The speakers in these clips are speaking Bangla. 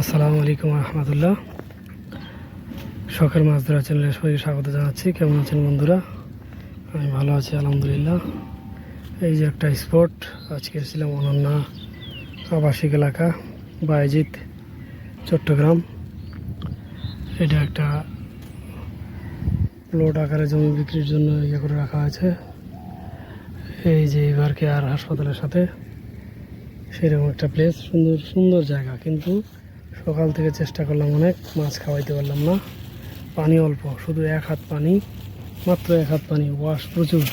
আসসালামু আলাইকুম রহমতুল্লাহ। শখের মাছ ধরা চ্যানেলে সবাইকে স্বাগত জানাচ্ছি। কেমন আছেন বন্ধুরা? আমি ভালো আছি, আলহামদুলিল্লাহ। এই যে একটা স্পট আজকে ছিলাম অনন্যা আবাসিক এলাকা বায়জিৎ চট্টগ্রাম। এটা একটা প্লট আকারে জমি বিক্রির জন্য ইয়ে করে রাখা আছে এই যে এবারকে আর হাসপাতালের সাথে, সেরকম একটা প্লেস সুন্দর সুন্দর জায়গা। কিন্তু সকাল থেকে চেষ্টা করলাম অনেক মাছ খাওয়াইতে পারলাম না। পানি অল্প শুধু এক হাত পানি মাত্র এক হাত পানি। ওয়াশ প্রচুর।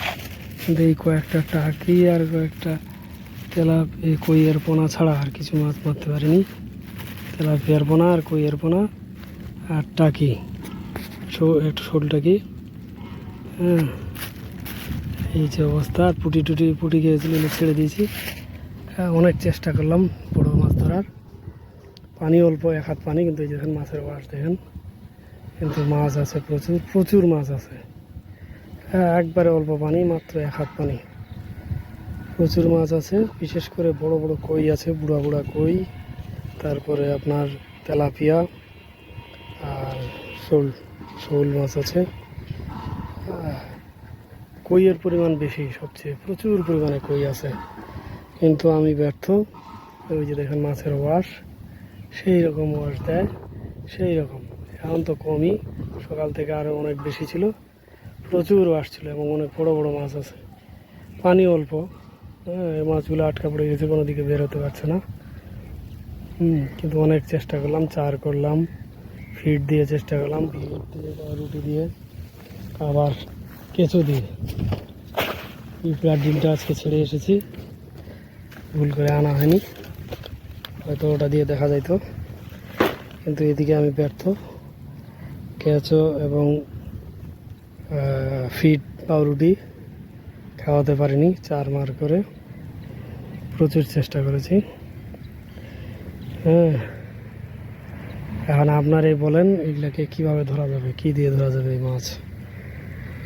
কিন্তু এই কয়েকটা টাকি আর কয়েকটা তেলা এই কইয়ের পোনা ছাড়া আর কিছু মাছ মারতে পারিনি। তেলাপিয়ার পোনা আর কইয়ের পোনা আর টাকি। একটা শোল টাকি। হ্যাঁ এই যে অবস্থা। আর পুটি টুটি পুটি গিয়েছিল ছেড়ে দিয়েছি। হ্যাঁ, অনেক চেষ্টা করলাম বড় মাছ ধরার। পানি, অল্প এক হাত পানি, কিন্তু এই দেখেন মাছের বাস দেখেন। কিন্তু মাছ আছে প্রচুর প্রচুর মাছ আছে। হ্যাঁ একবারে অল্প পানি, মাত্র এক হাত পানি। প্রচুর মাছ আছে, বিশেষ করে বড় বড় কই আছে, বুড়া বুড়া কই। তারপরে আপনার তেলাপিয়া আর শোল শোল মাছ আছে। কইয়ের পরিমাণ বেশি সবচেয়ে, প্রচুর পরিমাণে কই আছে। কিন্তু আমি ব্যর্থ। ওই যে দেখেন মাছের ওয়াশ। সেই রকম ওয়াশ দেয়, সেই রকম। এখন তো কমই, সকাল থেকে আরও অনেক বেশি ছিল। প্রচুর ওয়াশ ছিল এবং অনেক বড় বড় মাছ আছে। পানি অল্প। হ্যাঁ এই মাছগুলো আটকা পড়ে গেছে, কোনো দিকে বেরোতে পারছে না। হুম, কিন্তু অনেক চেষ্টা করলাম, চার করলাম ফিট দিয়ে চেষ্টা করলাম ফিট দিয়ে রুটি দিয়ে, আবার কেঁচো দিয়ে। পিঁপড়ার ডিমটা আজকে ছেড়ে এসেছি। ভুল করে আনা হয়নি। হয়তো ওটা দিয়ে দেখা যাইতো। কিন্তু এদিকে আমি ব্যর্থ। কেঁচো এবং ফিট পাউরুটি খাওয়াতে পারিনি, চার মার করে। প্রচুর চেষ্টা করেছি। হ্যাঁ। এখন আপনারাই বলেন, এগুলাকে কীভাবে ধরা যাবে, কি দিয়ে ধরা যাবে এই মাছ।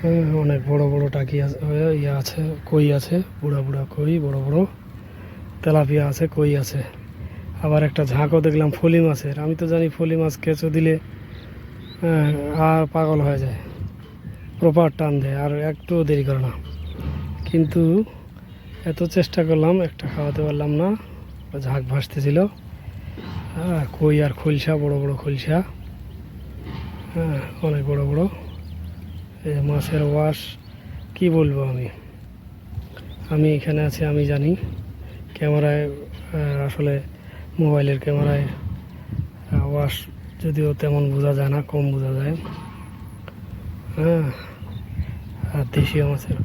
হ্যাঁ অনেক বড় বড় টাকি আছে ইয়ে আছে, কই আছে, বুড়া বুড়া কই, বড় বড় তেলাপিয়া আছে, কই আছে। আবার একটা ঝাঁকও দেখলাম ফলি মাছের। আমি তো জানি ফলি মাছ কেঁচো দিলে হ্যাঁ, আর পাগল হয়ে যায়। প্রপার টান দেয় আর একটু দেরি করে না। কিন্তু এত চেষ্টা করলাম একটা খাওয়াতে পারলাম না। ঝাঁক ভাসতেছিল। হ্যাঁ কই আর খলসা বড় বড় খলসা। হ্যাঁ অনেক বড় বড়। এই মাছের ওয়াশ কি বলব আমি? আমি এখানে আছি আমি জানি। ক্যামেরায় আসলে মোবাইলের ক্যামেরায় ওয়াশ যদিও তেমন বোঝা যায় না, কম বোঝা যায়। হ্যাঁ আর দেশীয় মাছের,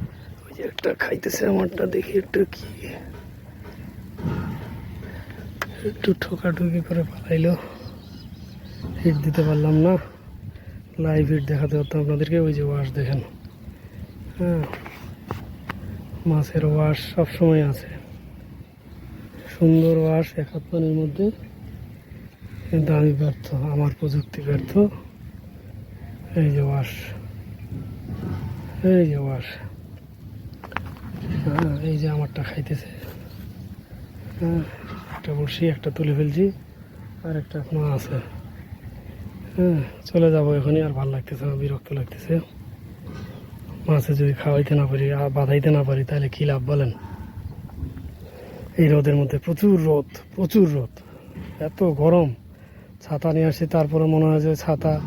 ওই যে একটা খাইতেছে আমারটা, দেখি একটু কি। একটু ঠোকাঠুকি করে পালাইলো। হিট দিতে পারলাম না। লাইভ হিট দেখাতে হতো আপনাদেরকে, ওই যে ওয়াশ দেখেন। হ্যাঁ মাছের ওয়াশ সবসময় আছে। সুন্দর ওয়াশ এক হাত পানির মধ্যে। কিন্তু আমি ব্যর্থ, আমার প্রযুক্তি ব্যর্থ। এই যে ওয়াশ, এই যে ওয়াশ। হ্যাঁ এই যে আমারটা খাইতেছে। হ্যাঁ একটা বড়শি একটা তুলে ফেলছি, আর একটা এখনও আছে। হ্যাঁ চলে যাব এখনই, আর ভালো লাগতেছে না, বিরক্ত লাগতেছে। মাছে যদি খাওয়াইতে না পারি, আর বাঁধাইতে না পারি, তাহলে কী লাভ বলেন? এই রোদের মধ্যে প্রচুর রোদ প্রচুর রোদ। এত গরম। ছাতা নিয়ে আসি তারপরে মনে হয় যে ছাতা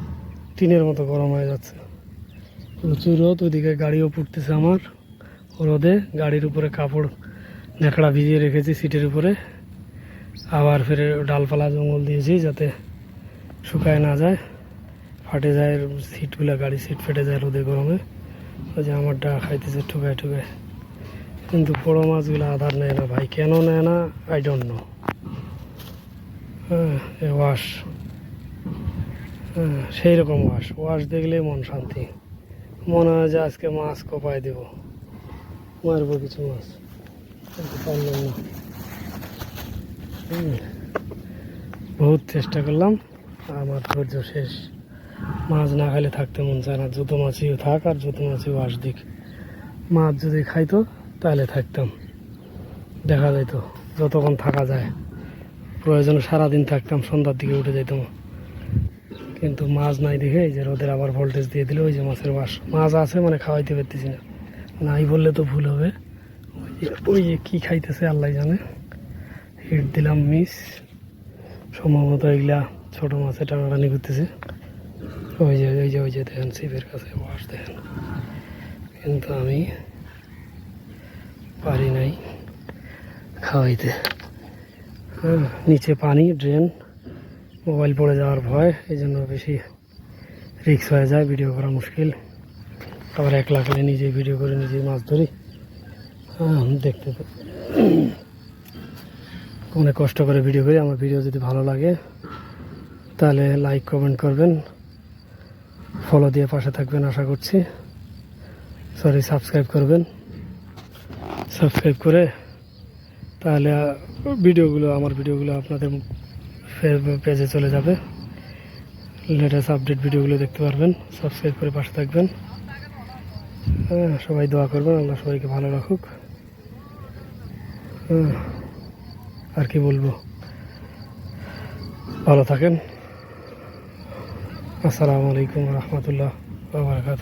টিনের মতো গরম হয়ে যাচ্ছে। প্রচুর রোদ, ওইদিকে গাড়িও পুড়তেছে আমার। রোদে গাড়ির উপরে কাপড়, ন্যাকড়া ভিজিয়ে রেখেছি সিটের উপরে। আবার ফের ডালপালা, জঙ্গল দিয়েছি যাতে শুকায় না যায়। ফাটে যায় সিটগুলো গাড়ি সিট ফেটে যায় রোদে গরমে। ওই যে আমারটা খাইতেছে ঠুকায় ঠুকায়। কিন্তু বড় মাছগুলো আধার নেয় না ভাই। কেন নেয় না? আই ডোন্ট নো হ্যাঁ এ ওয়াশ। হ্যাঁ সেই রকম ওয়াশ। ওয়াশ দেখলে মন শান্তি। মনে হয় যে আজকে মাছ কোপায় দেব। মারবো কিছু মাছ। পারলাম না। বহুত চেষ্টা করলাম। আমার ধৈর্য শেষ। মাছ না খাইলে থাকতে মন চায় না। যত মাছই থাক আর যত মাছই ওয়াশ দিক। মাছ যদি খাইতো তাহলে থাকতাম। দেখা যাইতো, যতক্ষণ থাকা যায়। প্রয়োজনে সারাদিন থাকতাম, সন্ধ্যার দিকে উঠে যেতাম কিন্তু মাছ নাই দেখে এই যে রোদের আবার ভোল্টেজ দিয়ে দিলে, ওই যে মাছের বাস। মাছ আছে মানে খাওয়াইতে পারতেছি না। নাই বললে তো ভুল হবে। ওই যে কী খাইতেছে আল্লাহ জানে। হিট দিলাম মিস। সম্ভবত এগুলা ছোটো মাছে টানাটানি করতেছে। ওই যে ওই যে ওই যে দেখেন, শিবের কাছে বাস দেখেন। কিন্তু আমি পারি নাই। খাওয়াইতে হ্যাঁ নিচে পানি ড্রেন মোবাইল পড়ে যাওয়ার ভয়, এই জন্য বেশি রিক্স হয়ে যায় ভিডিও করা মুশকিল। আবার এক লাখ নিজে ভিডিও করে নিজে মাছ ধরি। হ্যাঁ দেখতে অনেক কষ্ট করে ভিডিও করি, আমার ভিডিও যদি ভালো লাগে, তাহলে লাইক কমেন্ট করবেন। ফলো দিয়ে পাশে থাকবেন, আশা করছি। সরি সাবস্ক্রাইব করবেন। সাবস্ক্রাইব করে, তাহলে ভিডিওগুলো, আমার ভিডিওগুলো আপনাদের পেজে চলে যাবে। লেটেস্ট আপডেট ভিডিওগুলো দেখতে পারবেন সাবস্ক্রাইব করে পাশে থাকবেন। হ্যাঁ সবাই দোয়া করবেন, আল্লাহ সবাইকে ভালো রাখুক। আর কি বলব? ভালো থাকেন। আসসালামু আলাইকুম রহমতুল্লাহ বাবরকাত